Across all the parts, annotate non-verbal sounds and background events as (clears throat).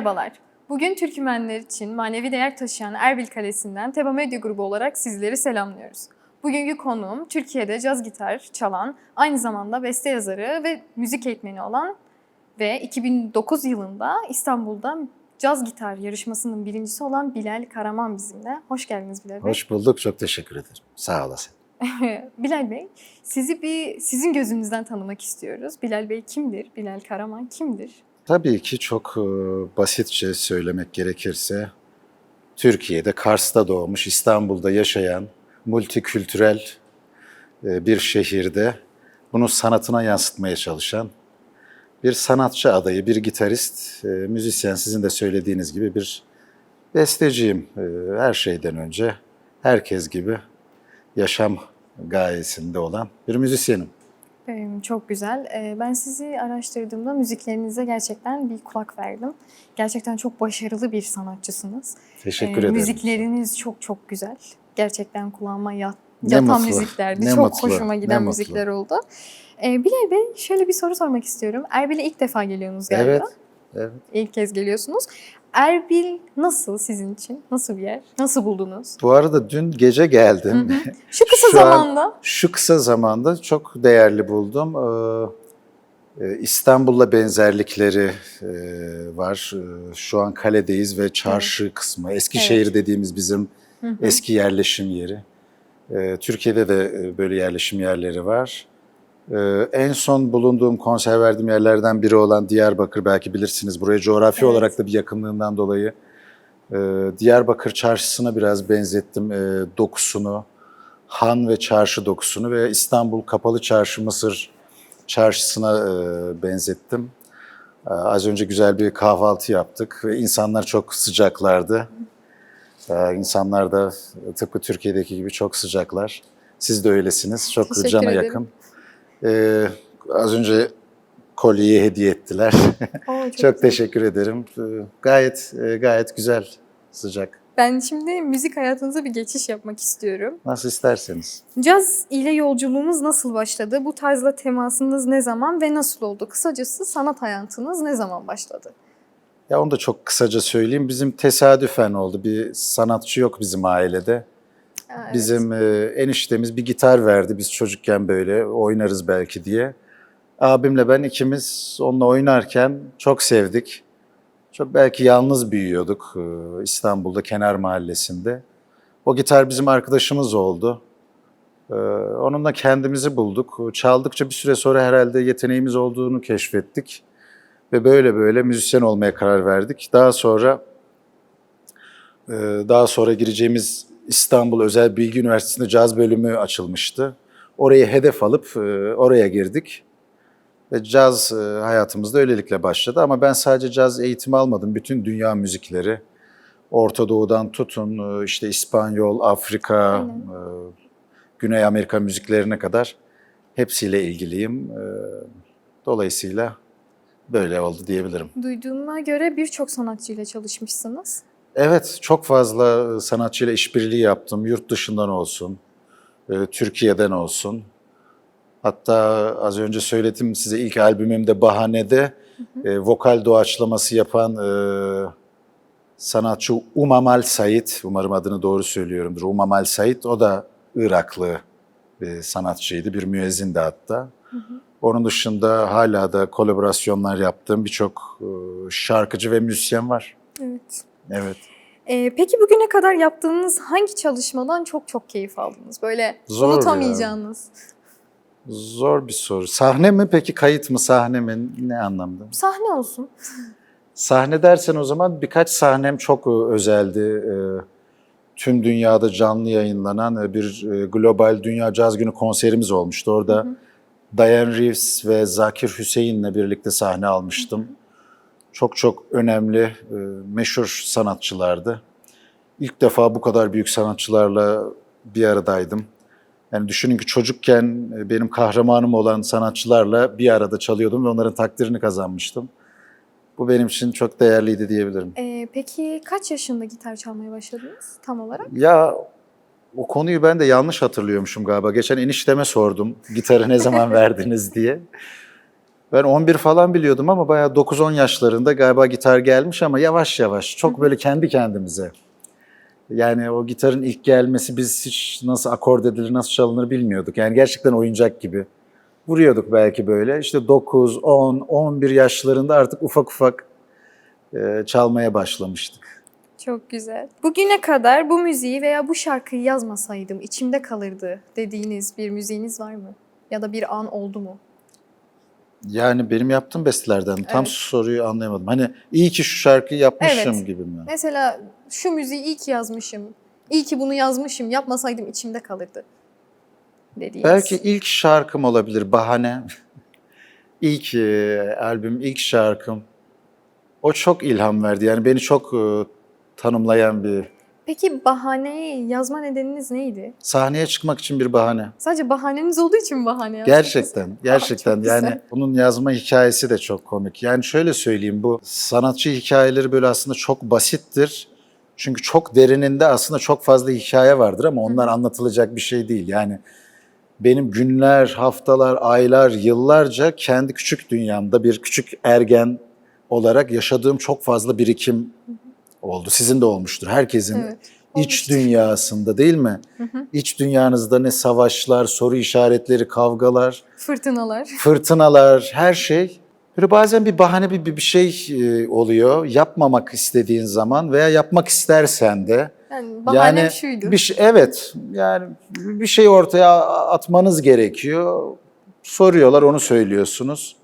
Merhabalar. Bugün Türkmenler için manevi değer taşıyan Erbil Kalesi'nden Teba Medya Grubu olarak sizleri selamlıyoruz. Bugünkü konuğum Türkiye'de caz gitar çalan, aynı zamanda beste yazarı ve müzik eğitmeni olan ve 2009 yılında İstanbul'da caz gitar yarışmasının birincisi olan Bilal Karaman bizimle. Hoş geldiniz Bilal Bey. Hoş bulduk, çok teşekkür ederim. Sağ olasın. (laughs) Bilal Bey, sizi bir sizin gözünüzden tanımak istiyoruz. Bilal Bey kimdir? Bilal Karaman kimdir? Tabii ki çok e, basitçe söylemek gerekirse, Türkiye'de, Kars'ta doğmuş, İstanbul'da yaşayan, multikültürel e, bir şehirde bunu sanatına yansıtmaya çalışan bir sanatçı adayı, bir gitarist, e, müzisyen sizin de söylediğiniz gibi bir besteciyim. Her şeyden önce herkes gibi yaşam gayesinde olan bir müzisyenim. Çok güzel. Ben sizi araştırdığımda müziklerinize gerçekten bir kulak verdim. Gerçekten çok başarılı bir sanatçısınız. Teşekkür ederim. Müzikleriniz çok çok güzel. Gerçekten kulağıma yat, Ne yatan mutlu, müziklerdi. ne çok mutlu, hoşuma ne giden mutlu. müzikler oldu. Ee, Bilal Bey şöyle bir soru sormak istiyorum. Erbil'e ilk defa geliyorsunuz galiba. Evet, evet. İlk kez geliyorsunuz. Erbil nasıl sizin için? Nasıl bir yer? Nasıl buldunuz? Bu arada dün gece geldim. Hı hı. (laughs) Şu kısa Şu an- zamanda. Şu kısa zamanda çok değerli buldum. Ee, e, İstanbul'la benzerlikleri e, var. Ee, Şu an kaledeyiz ve çarşı kısmı, Eskişehir Evet. dediğimiz bizim Hı hı. eski yerleşim yeri. Ee, Türkiye'de de e, böyle yerleşim yerleri var. Ee, En son bulunduğum konser verdiğim yerlerden biri olan Diyarbakır belki bilirsiniz. Buraya coğrafi Evet. olarak da bir yakınlığından dolayı e, Diyarbakır çarşısına biraz benzettim e, dokusunu. Han ve çarşı dokusunu ve İstanbul Kapalı Çarşı Mısır çarşısına e, benzettim. E, Az önce güzel bir kahvaltı yaptık ve insanlar çok sıcaklardı. E, İnsanlar da tıpkı Türkiye'deki gibi çok sıcaklar. Siz de öylesiniz. Çok Teşekkür cana ederim. yakın. E, az önce kolyeyi hediye ettiler. (laughs) Oo, çok güzel. teşekkür ederim. E, gayet e, gayet güzel, sıcak. Ben şimdi müzik hayatınıza bir geçiş yapmak istiyorum. Nasıl isterseniz. Caz ile yolculuğunuz nasıl başladı? Bu tarzla temasınız ne zaman ve nasıl oldu? Kısacası sanat hayatınız ne zaman başladı? Ya onu da çok kısaca söyleyeyim. Bizim tesadüfen oldu. Bir sanatçı yok bizim ailede. Bizim e, eniştemiz bir gitar verdi. Biz çocukken böyle oynarız belki diye. Abimle ben ikimiz onunla oynarken çok sevdik. Çok belki yalnız büyüyorduk e, İstanbul'da kenar mahallesinde. O gitar bizim arkadaşımız oldu. E, Onunla kendimizi bulduk. Çaldıkça bir süre sonra herhalde yeteneğimiz olduğunu keşfettik. Ve böyle böyle müzisyen olmaya karar verdik. Daha sonra e, daha sonra gireceğimiz İstanbul Özel Bilgi Üniversitesi'nde caz bölümü açılmıştı. Orayı hedef alıp e, oraya girdik. Ve caz e, hayatımızda öylelikle başladı. Ama ben sadece caz eğitimi almadım. Bütün dünya müzikleri, Orta Doğu'dan tutun, e, işte İspanyol, Afrika, Aynen. Güney Amerika müziklerine kadar hepsiyle ilgiliyim. Dolayısıyla böyle oldu diyebilirim. Duyduğuma göre birçok sanatçıyla çalışmışsınız. Evet, çok fazla sanatçıyla işbirliği yaptım. Yurt dışından olsun, e, Türkiye'den olsun. Hatta az önce söyledim size ilk albümümde Bahane'de e, vokal doğaçlaması yapan e, sanatçı Umamal Sait, umarım adını doğru söylüyorumdur. Umamal Sait, o da Iraklı bir sanatçıydı, bir müezzindi hatta. Onun dışında hala da kolaborasyonlar yaptığım birçok e, şarkıcı ve müzisyen var. Evet. Evet. Ee, peki bugüne kadar yaptığınız hangi çalışmadan çok çok keyif aldınız? Böyle Zor ya. unutamayacağınız. Zor bir soru. Sahne mi peki kayıt mı sahne mi ne anlamda? Sahne olsun. Sahne dersen o zaman birkaç sahnem çok e, özeldi. E, Tüm dünyada canlı yayınlanan e, bir e, global Dünya Caz Günü konserimiz olmuştu. Orada Diane Reeves ve Zakir Hüseyin'le birlikte sahne almıştım. Çok çok önemli, e, meşhur sanatçılardı. İlk defa bu kadar büyük sanatçılarla bir aradaydım. Yani düşünün ki çocukken e, benim kahramanım olan sanatçılarla bir arada çalıyordum ve onların takdirini kazanmıştım. Bu benim için çok değerliydi diyebilirim. Ee, peki kaç yaşında gitar çalmaya başladınız tam olarak? Ya o konuyu ben de yanlış hatırlıyormuşum galiba. Geçen enişteme sordum gitarı ne zaman (laughs) verdiniz diye. Ben 11 falan biliyordum ama bayağı 9-10 yaşlarında galiba gitar gelmiş ama yavaş yavaş. Çok böyle kendi kendimize. Yani o gitarın ilk gelmesi biz hiç nasıl akord edilir, nasıl çalınır bilmiyorduk. Yani gerçekten oyuncak gibi. Vuruyorduk belki böyle. İşte 9, 10, 11 yaşlarında artık ufak ufak e, çalmaya başlamıştık. Çok güzel. Bugüne kadar bu müziği veya bu şarkıyı yazmasaydım içimde kalırdı dediğiniz bir müziğiniz var mı? Ya da bir an oldu mu? Yani benim yaptığım bestelerden tam Evet. soruyu anlayamadım. Hani iyi ki şu şarkıyı yapmışım Evet. gibi mi? Mesela şu müziği iyi ki yazmışım. İyi ki bunu yazmışım. Yapmasaydım içimde kalırdı. Dediğiniz. Belki ilk şarkım olabilir Bahane. (laughs) ilk e, albüm, ilk şarkım. O çok ilham verdi. Yani beni çok e, tanımlayan bir Peki bahaneyi yazma nedeniniz neydi? sahneye çıkmak için bir bahane. Sadece bahaneniz olduğu için mi bahane yazdınız? Gerçekten, gerçekten çok yani güzel. bunun yazma hikayesi de çok komik. Yani şöyle söyleyeyim bu sanatçı hikayeleri böyle aslında çok basittir. Çünkü çok derininde aslında çok fazla hikaye vardır ama onlar anlatılacak bir şey değil. Yani benim günler, haftalar, aylar, yıllarca kendi küçük dünyamda bir küçük ergen olarak yaşadığım çok fazla birikim oldu. Sizin de olmuştur. Herkesin Evet. iç dünyasında değil mi? İç dünyanızda ne savaşlar, soru işaretleri, kavgalar, Fırtınalar. fırtınalar, her şey. Böyle bazen bir bahane bir, bir bir şey e, oluyor. Yapmamak istediğin zaman veya yapmak istersen de. Yani bahanem yani şuydu. Bir şey, evet yani bir şey ortaya atmanız gerekiyor. Soruyorlar onu söylüyorsunuz.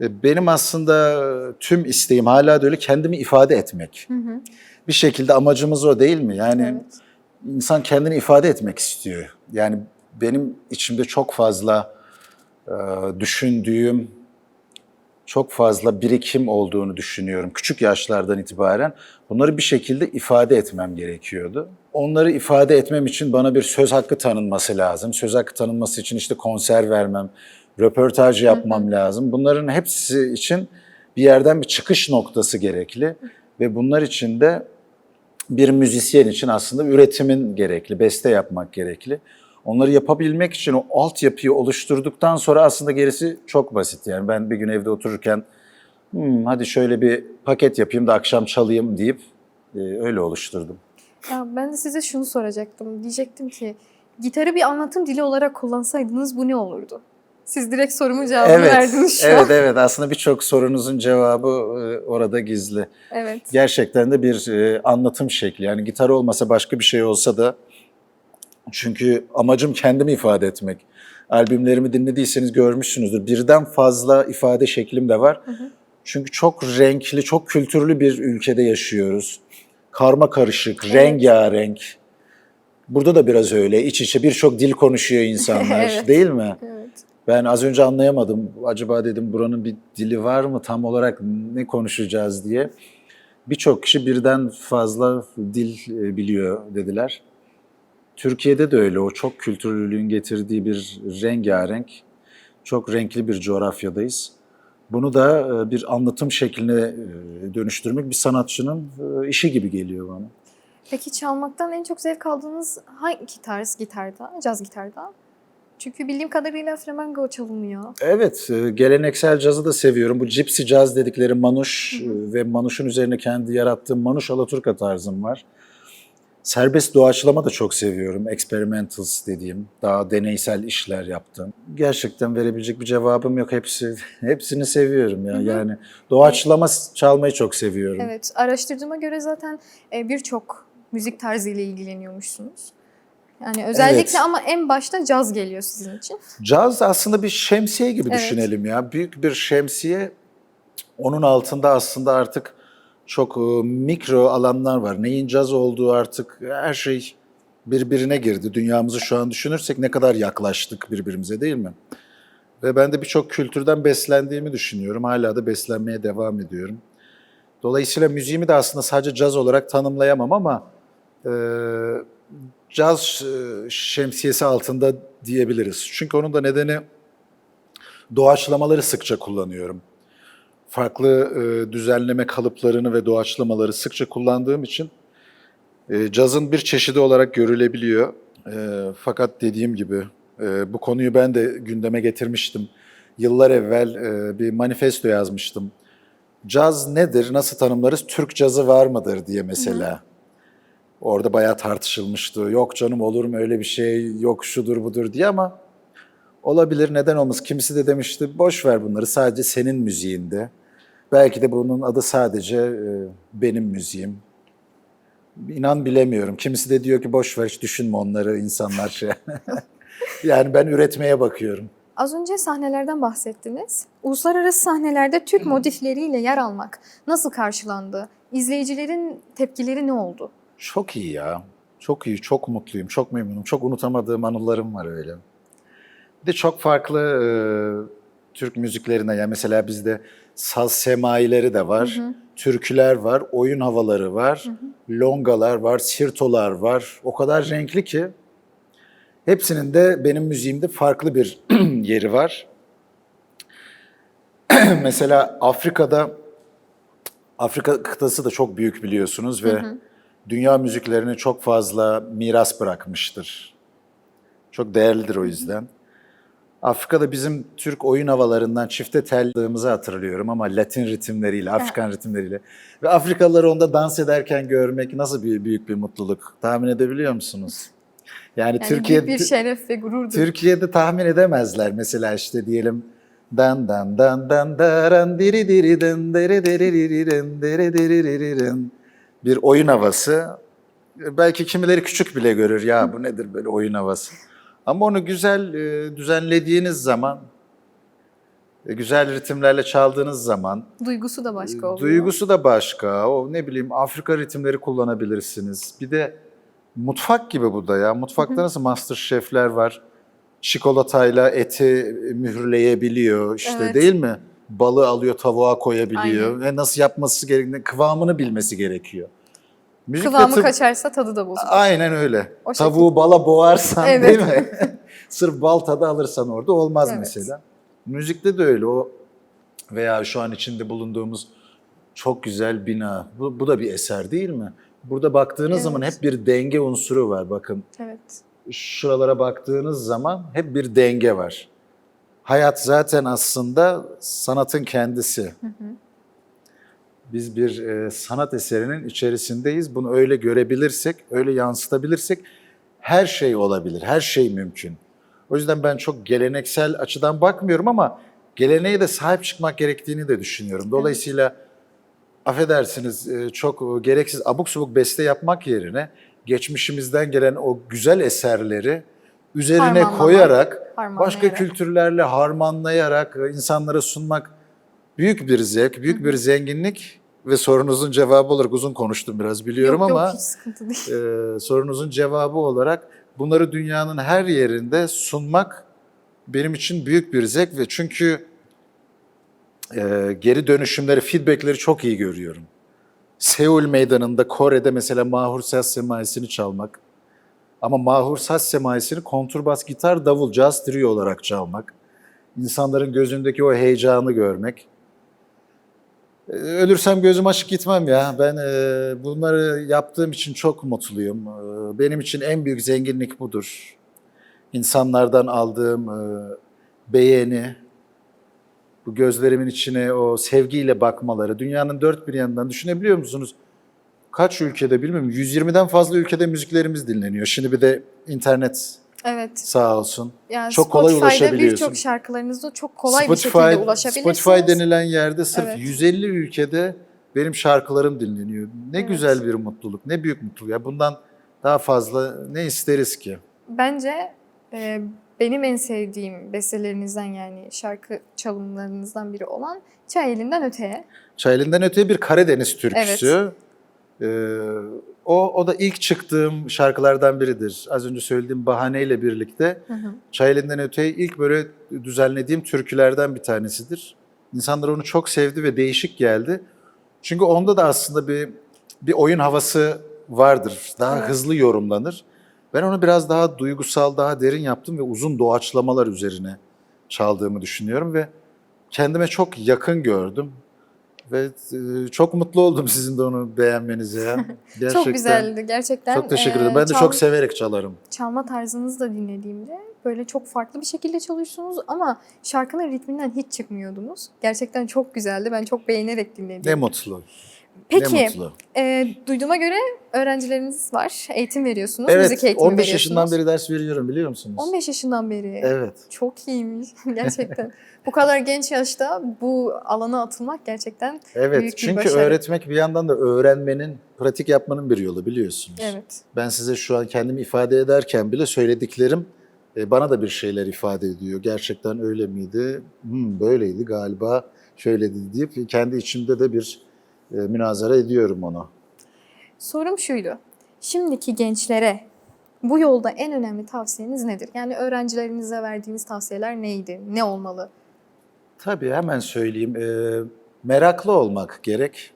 E, Benim aslında tüm isteğim hala da öyle kendimi ifade etmek. Hı hı. Bir şekilde amacımız o değil mi? Yani Evet. insan kendini ifade etmek istiyor. Yani benim içimde çok fazla e, düşündüğüm, çok fazla birikim olduğunu düşünüyorum. Küçük yaşlardan itibaren bunları bir şekilde ifade etmem gerekiyordu. Onları ifade etmem için bana bir söz hakkı tanınması lazım. Söz hakkı tanınması için işte konser vermem, röportaj yapmam lazım. Bunların hepsi için bir yerden bir çıkış noktası gerekli ve bunlar için de bir müzisyen için aslında üretimin gerekli, beste yapmak gerekli. Onları yapabilmek için o altyapıyı oluşturduktan sonra aslında gerisi çok basit. Yani ben bir gün evde otururken "Hmm, hadi şöyle bir paket yapayım da akşam çalayım deyip e, öyle oluşturdum. Ya ben de size şunu soracaktım. Diyecektim ki gitarı bir anlatım dili olarak kullansaydınız bu ne olurdu? Siz direkt sorumun cevabını verdiniz şu evet, an. evet. Aslında birçok sorunuzun cevabı e, orada gizli. Evet. gerçekten de bir e, anlatım şekli. Yani gitar olmasa başka bir şey olsa da çünkü amacım kendimi ifade etmek. Albümlerimi dinlediyseniz görmüşsünüzdür. Birden fazla ifade şeklim de var. Çünkü çok renkli, çok kültürlü bir ülkede yaşıyoruz. Karma karışık, Evet. rengarenk. Burada da biraz öyle. İç içe birçok dil konuşuyor insanlar, (laughs) Evet. değil mi? Evet. Ben az önce anlayamadım. Acaba dedim buranın bir dili var mı? Tam olarak ne konuşacağız diye. Birçok kişi birden fazla dil e, biliyor dediler. Türkiye'de de öyle. O çok kültürlülüğün getirdiği bir rengarenk, çok renkli bir coğrafyadayız. Bunu da e, bir anlatım şekline e, dönüştürmek bir sanatçının işi gibi geliyor bana. Peki çalmaktan en çok zevk aldığınız hangi tarz gitarda, caz gitarda? Çünkü bildiğim kadarıyla flamenco çalınıyor. Evet, e, geleneksel cazı da seviyorum. Bu gypsy caz dedikleri manuş e, ve manuşun üzerine kendi yarattığım manuş alaturka tarzım var. Serbest doğaçlama da çok seviyorum. Experimentals dediğim, daha deneysel işler yaptım. Gerçekten verebilecek bir cevabım yok. Hepsi (laughs) hepsini seviyorum ya. Yani doğaçlama çalmayı çok seviyorum. Evet, araştırdığıma göre zaten e, birçok müzik tarzıyla ilgileniyormuşsunuz. Yani özellikle Evet. ama en başta caz geliyor sizin için. Caz aslında bir şemsiye gibi Evet. düşünelim ya. Büyük bir şemsiye. Onun altında aslında artık çok e, mikro alanlar var. Neyin caz olduğu artık her şey birbirine girdi. Dünyamızı şu an düşünürsek ne kadar yaklaştık birbirimize değil mi? Ve ben de birçok kültürden beslendiğimi düşünüyorum. Hala da beslenmeye devam ediyorum. Dolayısıyla müziğimi de aslında sadece caz olarak tanımlayamam ama e, caz e, şemsiyesi altında diyebiliriz. Çünkü onun da nedeni doğaçlamaları sıkça kullanıyorum. Farklı e, düzenleme kalıplarını ve doğaçlamaları sıkça kullandığım için e, cazın bir çeşidi olarak görülebiliyor. E, fakat dediğim gibi e, bu konuyu ben de gündeme getirmiştim. yıllar evvel e, bir manifesto yazmıştım. Caz nedir, nasıl tanımlarız, Türk cazı var mıdır diye mesela. Orada bayağı tartışılmıştı. Yok canım olur mu öyle bir şey, yok şudur budur diye ama olabilir, neden olmaz. Kimisi de demişti, boş ver bunları sadece senin müziğinde. Belki de bunun adı sadece e, benim müziğim. İnan bilemiyorum. Kimisi de diyor ki boş ver hiç düşünme onları insanlar şey. (laughs) yani ben üretmeye bakıyorum. Az önce sahnelerden bahsettiniz. Uluslararası sahnelerde Türk motifleriyle yer almak nasıl karşılandı? İzleyicilerin tepkileri ne oldu? Çok iyi ya. Çok iyi, çok mutluyum, çok memnunum. Çok unutamadığım anılarım var öyle. Bir de çok farklı e, Türk müziklerine yani mesela bizde saz semaileri de var, türküler var, oyun havaları var, longalar var, sirtolar var. O kadar renkli ki hepsinin de benim müziğimde farklı bir (clears throat) yeri var. (clears throat) mesela Afrika'da Afrika kıtası da çok büyük biliyorsunuz ve dünya müziklerini çok fazla miras bırakmıştır. Çok değerlidir o yüzden. Afrika'da bizim Türk oyun havalarından çifte tellığımızı hatırlıyorum ama Latin ritimleriyle, Afrikan ritimleriyle. Ve Afrikalıları onda dans ederken görmek nasıl bir büyük bir mutluluk. Tahmin edebiliyor musunuz? Yani, Yani Türkiye büyük bir şeref ve gururdur. Türkiye'de tahmin edemezler mesela işte diyelim dan dan dan dan daran diri diri den dere dere diri den dere dere diri den. Bir oyun havası. Belki kimileri küçük bile görür ya bu nedir böyle oyun havası. Ama onu güzel e, düzenlediğiniz zaman, e, güzel ritimlerle çaldığınız zaman Duygusu da başka oluyor. Duygusu da başka. O ne bileyim Afrika ritimleri kullanabilirsiniz. Bir de mutfak gibi bu da ya. Mutfakta nasıl master şefler var. Çikolatayla eti mühürleyebiliyor işte Evet. değil mi? Balığı alıyor tavuğa koyabiliyor. Ve nasıl yapması gerektiğini, kıvamını bilmesi gerekiyor. Müzikte Kıvamı tıp- kaçarsa tadı da bozulur. Aynen öyle. O Tavuğu bala boğarsan Evet. değil mi? (laughs) Sırf bal tadı alırsan orada olmaz Evet. mesela. Müzikte de öyle. O veya şu an içinde bulunduğumuz çok güzel bina. Bu, bu da bir eser değil mi? Burada baktığınız Evet. zaman hep bir denge unsuru var. Bakın Evet. şuralara baktığınız zaman hep bir denge var. Hayat zaten aslında sanatın kendisi. Biz bir e, sanat eserinin içerisindeyiz. Bunu öyle görebilirsek, öyle yansıtabilirsek her şey olabilir, her şey mümkün. O yüzden ben çok geleneksel açıdan bakmıyorum ama geleneğe de sahip çıkmak gerektiğini de düşünüyorum. Dolayısıyla affedersiniz e, çok gereksiz abuk subuk beste yapmak yerine geçmişimizden gelen o güzel eserleri üzerine koyarak, başka kültürlerle harmanlayarak insanlara sunmak büyük bir zevk, büyük bir zenginlik ve sorunuzun cevabı olarak uzun konuştum biraz biliyorum yok, ama Yok hiç sıkıntı değil. e, sorunuzun cevabı olarak bunları dünyanın her yerinde sunmak benim için büyük bir zevk ve çünkü e, geri dönüşümleri, feedbackleri çok iyi görüyorum. Seul meydanında Kore'de mesela Mahur Saz Semaisi'ni çalmak ama Mahur Saz Semaisi'ni konturbas, gitar, davul, jazz trio olarak çalmak, insanların gözündeki o heyecanı görmek. E, Ölürsem gözüm açık gitmem ya. Ben e, bunları yaptığım için çok mutluyum. E, benim için en büyük zenginlik budur. İnsanlardan aldığım e, beğeni, bu gözlerimin içine o sevgiyle bakmaları, dünyanın dört bir yanından düşünebiliyor musunuz? Kaç ülkede bilmiyorum, 120'den fazla ülkede müziklerimiz dinleniyor. Şimdi bir de internet Evet. sağ olsun. Yani Çok kolay ulaşabiliyorsun. birçok şarkılarınızda çok kolay Spotify, bir şekilde ulaşabilirsiniz. Spotify denilen yerde sırf Evet. 150 ülkede benim şarkılarım dinleniyor. Ne Evet. güzel bir mutluluk, ne büyük mutluluk. Ya bundan daha fazla ne isteriz ki? Bence e, benim en sevdiğim bestelerinizden yani şarkı çalımlarınızdan biri olan Çay Elinden Öteye. Çayeli'nden öteye bir Karadeniz türküsü. Ee, o, o da ilk çıktığım şarkılardan biridir. Az önce söylediğim bahaneyle birlikte Hı hı. Çayeli'nden öteye ilk böyle düzenlediğim türkülerden bir tanesidir. İnsanlar onu çok sevdi ve değişik geldi. Çünkü onda da aslında bir bir oyun havası vardır. Daha Evet. hızlı yorumlanır. Ben onu biraz daha duygusal, daha derin yaptım ve uzun doğaçlamalar üzerine çaldığımı düşünüyorum ve kendime çok yakın gördüm. Ve çok mutlu oldum sizin de onu beğenmenize ya. (laughs) Gerçekten. Çok güzeldi gerçekten. Çok teşekkür ederim. Ben de çal- çok severek çalarım. çalma tarzınızı da dinlediğimde böyle çok farklı bir şekilde çalışıyorsunuz ama şarkının ritminden hiç çıkmıyordunuz. Gerçekten çok güzeldi. Ben çok beğenerek dinledim. Ne mutlu. Peki, Ne mutlu. e, duyduğuma göre öğrencileriniz var. Eğitim veriyorsunuz. Evet, müzik eğitimi 15 veriyorsunuz. yaşından beri ders veriyorum biliyor musunuz? 15 yaşından beri. Evet. Çok iyiymiş (laughs) gerçekten. bu kadar genç yaşta bu alana atılmak gerçekten Evet. Büyük bir Çünkü başarı. öğretmek bir yandan da öğrenmenin, pratik yapmanın bir yolu biliyorsunuz. evet. Ben size şu an kendimi ifade ederken bile söylediklerim e, bana da bir şeyler ifade ediyor. Gerçekten öyle miydi? Hmm, böyleydi galiba. Şöyleydi deyip kendi içimde de bir e, münazara ediyorum onu. Sorum şuydu. Şimdiki gençlere bu yolda en önemli tavsiyeniz nedir? Yani öğrencilerinize verdiğiniz tavsiyeler neydi? Ne olmalı? Tabii hemen söyleyeyim. E, meraklı olmak gerek.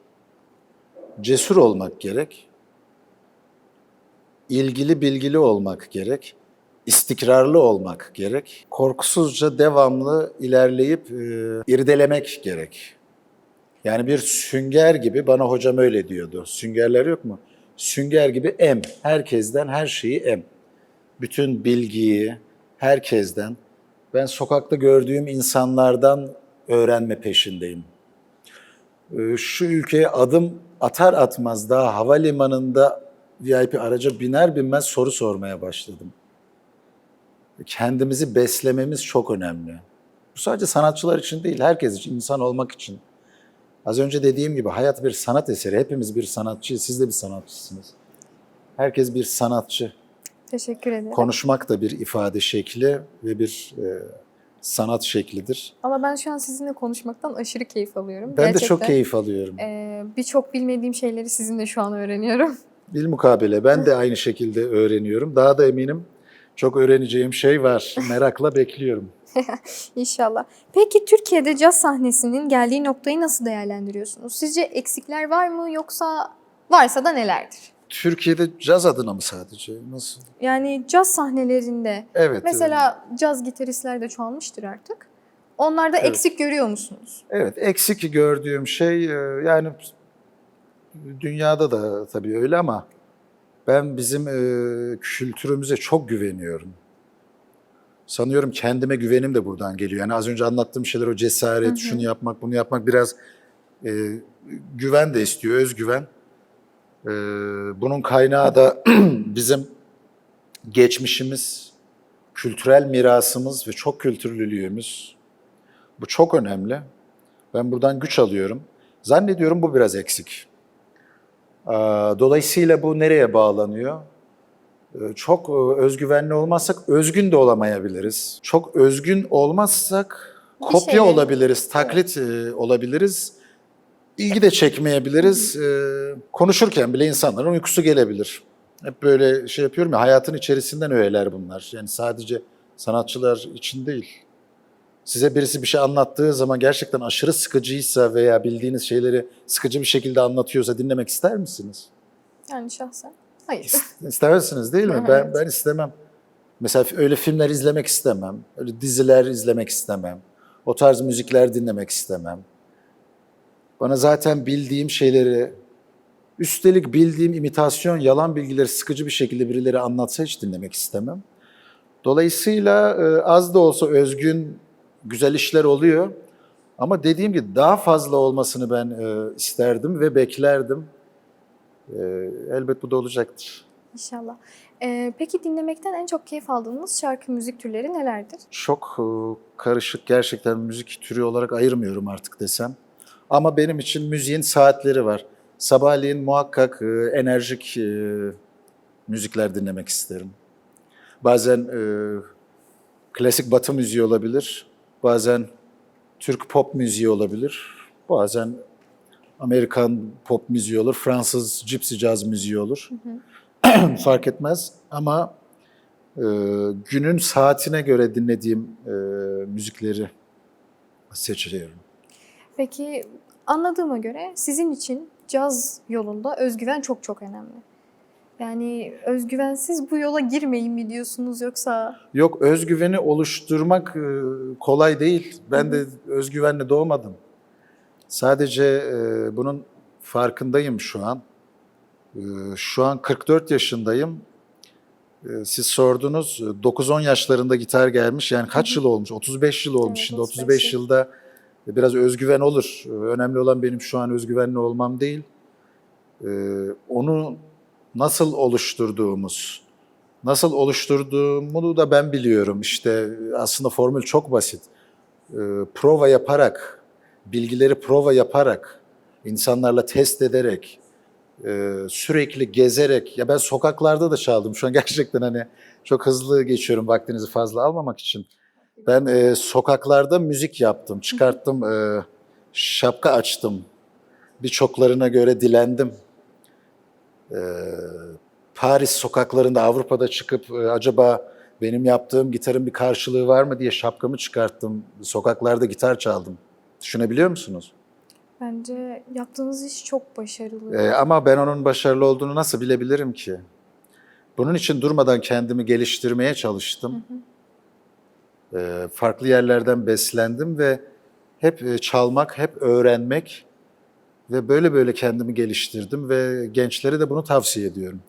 Cesur olmak gerek. ilgili bilgili olmak gerek. istikrarlı olmak gerek. Korkusuzca devamlı ilerleyip e, irdelemek gerek. Yani bir sünger gibi bana hocam öyle diyordu. Süngerler yok mu? Sünger gibi em. Herkesten her şeyi em. Bütün bilgiyi herkesten, ben sokakta gördüğüm insanlardan öğrenme peşindeyim. Ee, Şu ülkeye adım atar atmaz daha havalimanında VIP araca biner binmez soru sormaya başladım. Kendimizi beslememiz çok önemli. Bu sadece sanatçılar için değil, herkes için, insan olmak için. Az önce dediğim gibi hayat bir sanat eseri. Hepimiz bir sanatçıyız, siz de bir sanatçısınız. Herkes bir sanatçı. Teşekkür ederim. Konuşmak da bir ifade şekli ve bir e, sanat şeklidir. Ama ben şu an sizinle konuşmaktan aşırı keyif alıyorum. Ben de çok Gerçekten, keyif alıyorum. e, Birçok bilmediğim şeyleri sizinle şu an öğreniyorum. (laughs) Bilmukabele ben de aynı şekilde öğreniyorum. Daha da eminim çok öğreneceğim şey var. Merakla bekliyorum. (laughs) İnşallah. Peki Türkiye'de caz sahnesinin geldiği noktayı nasıl değerlendiriyorsunuz? Sizce eksikler var mı yoksa varsa da nelerdir? Türkiye'de caz adına mı sadece? Nasıl? Yani caz sahnelerinde Evet. mesela caz gitaristler de çoğalmıştır artık. Onlarda Evet. eksik görüyor musunuz? Evet, eksik gördüğüm şey e, yani dünyada da tabii öyle ama ben bizim e, kültürümüze çok güveniyorum. Sanıyorum kendime güvenim de buradan geliyor. Yani az önce anlattığım şeyler o cesaret, Hı hı. şunu yapmak, bunu yapmak biraz e, güven de istiyor, özgüven. E, bunun kaynağı da (clears throat) bizim geçmişimiz, kültürel mirasımız ve çok kültürlülüğümüz. Bu çok önemli. Ben buradan güç alıyorum. Zannediyorum bu biraz eksik. Dolayısıyla bu nereye bağlanıyor? Ee, Çok e, özgüvenli olmazsak özgün de olamayabiliriz. Çok özgün olmazsak kopya şeyleri- olabiliriz, taklit e, olabiliriz. İlgi de çekmeyebiliriz. Ee, Konuşurken bile insanların uykusu gelebilir. Hep böyle şey yapıyorum ya hayatın içerisinden öğeler bunlar. Yani sadece sanatçılar için değil. Size birisi bir şey anlattığı zaman gerçekten aşırı sıkıcıysa veya bildiğiniz şeyleri sıkıcı bir şekilde anlatıyorsa dinlemek ister misiniz? Yani şahsen. Hayır. İstemezsiniz değil mi? Ben ben istemem. Mesela öyle filmler izlemek istemem. Öyle diziler izlemek istemem. O tarz müzikler dinlemek istemem. Bana zaten bildiğim şeyleri üstelik bildiğim imitasyon, yalan bilgileri sıkıcı bir şekilde birileri anlatsa hiç dinlemek istemem. Dolayısıyla e, az da olsa özgün, güzel işler oluyor. Ama dediğim gibi daha fazla olmasını ben e, isterdim ve beklerdim. E, elbet bu da olacaktır. İnşallah. Ee, peki dinlemekten en çok keyif aldığınız şarkı müzik türleri nelerdir? Çok e, karışık gerçekten müzik türü olarak ayırmıyorum artık desem. Ama benim için müziğin saatleri var. Sabahleyin muhakkak e, enerjik e, müzikler dinlemek isterim. Bazen e, klasik batı müziği olabilir. Bazen Türk pop müziği olabilir. Bazen Amerikan pop müziği olur. Fransız gypsy jazz müziği olur. (clears throat) Fark etmez ama e, günün saatine göre dinlediğim e, müzikleri seçiyorum. Peki anladığıma göre sizin için caz yolunda özgüven çok çok önemli. Yani özgüvensiz bu yola girmeyin mi diyorsunuz yoksa Yok özgüveni oluşturmak e, kolay değil. Ben de özgüvenle doğmadım. Sadece e, bunun farkındayım şu an. E, şu an 44 yaşındayım. E, siz sordunuz, e, 9-10 yaşlarında gitar gelmiş. Yani kaç yıl olmuş? 35 yıl olmuş. Evet, Şimdi 35 35 yıl. yılda biraz özgüven olur. E, Önemli olan benim şu an özgüvenli olmam değil. E, onu nasıl oluşturduğumuz, nasıl oluşturduğumu da ben biliyorum. İşte aslında formül çok basit. E, prova yaparak, bilgileri prova yaparak, insanlarla test ederek, e, sürekli gezerek, ya ben sokaklarda da çaldım. Şu an (laughs) gerçekten hani çok hızlı geçiyorum vaktinizi fazla almamak için. Ben e, sokaklarda müzik yaptım, çıkarttım, e, şapka açtım. Birçoklarına göre dilendim. E, Paris sokaklarında, Avrupa'da çıkıp e, acaba benim yaptığım gitarın bir karşılığı var mı diye şapkamı çıkarttım. Sokaklarda gitar çaldım. Düşünebiliyor musunuz? Bence yaptığınız iş çok başarılı. Ee, ama ben onun başarılı olduğunu nasıl bilebilirim ki? Bunun için durmadan kendimi geliştirmeye çalıştım. Ee, farklı yerlerden beslendim ve hep e, çalmak, hep öğrenmek ve böyle böyle kendimi geliştirdim ve gençlere de bunu tavsiye ediyorum.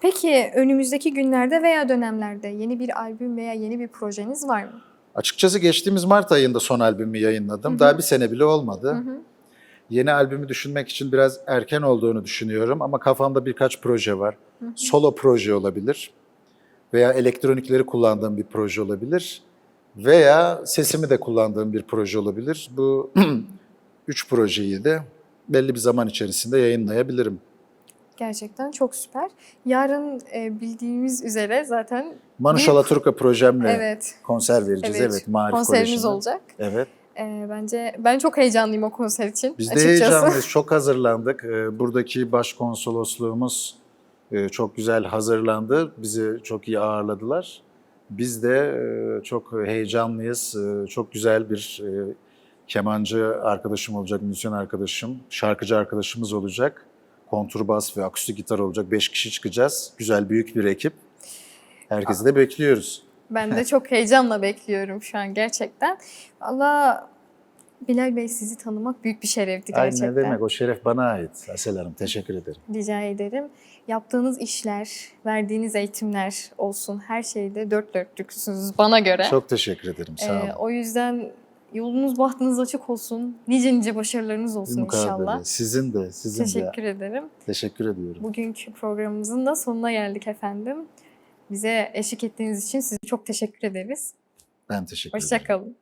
Peki önümüzdeki günlerde veya dönemlerde yeni bir albüm veya yeni bir projeniz var mı? Açıkçası geçtiğimiz Mart ayında son albümü yayınladım. Daha bir sene bile olmadı. Hı hı. Yeni albümü düşünmek için biraz erken olduğunu düşünüyorum ama kafamda birkaç proje var. Solo proje olabilir veya elektronikleri kullandığım bir proje olabilir veya sesimi de kullandığım bir proje olabilir. Bu (clears throat) üç projeyi de belli bir zaman içerisinde yayınlayabilirim. Gerçekten çok süper. Yarın e, bildiğimiz üzere zaten Manuş Bir- Alaturka projemle evet konser vereceğiz. Evet, Evet, Marif konserimiz Koleji'nde. olacak. Evet. E, bence ben çok heyecanlıyım o konser için Biz de açıkçası. heyecanlıyız, (laughs) çok hazırlandık. Ee, Buradaki başkonsolosluğumuz e, çok güzel hazırlandı. Bizi çok iyi ağırladılar. Biz de e, çok heyecanlıyız. E, Çok güzel bir e, kemancı arkadaşım olacak, müzisyen arkadaşım, şarkıcı arkadaşımız olacak. Kontrbas ve akustik gitar olacak. Beş kişi çıkacağız. Güzel, büyük bir ekip. Herkesi de bekliyoruz. Ben de (laughs) çok heyecanla bekliyorum şu an gerçekten. Valla Bilal Bey sizi tanımak büyük bir şerefti Ay gerçekten. ne demek, o şeref bana ait. Asel Hanım, teşekkür ederim. Rica ederim. Yaptığınız işler, verdiğiniz eğitimler olsun her şeyde dört dörtlüksünüz bana göre. Çok teşekkür ederim, sağ olun. Ee, o yüzden yolunuz bahtınız açık olsun. Nice nice başarılarınız olsun Mukabele. inşallah. Sizin de, sizin de. Teşekkür ederim. Teşekkür ediyorum. Bugünkü programımızın da sonuna geldik efendim. Bize eşlik ettiğiniz için size çok teşekkür ederiz. Ben teşekkür ederim. Hoşçakalın.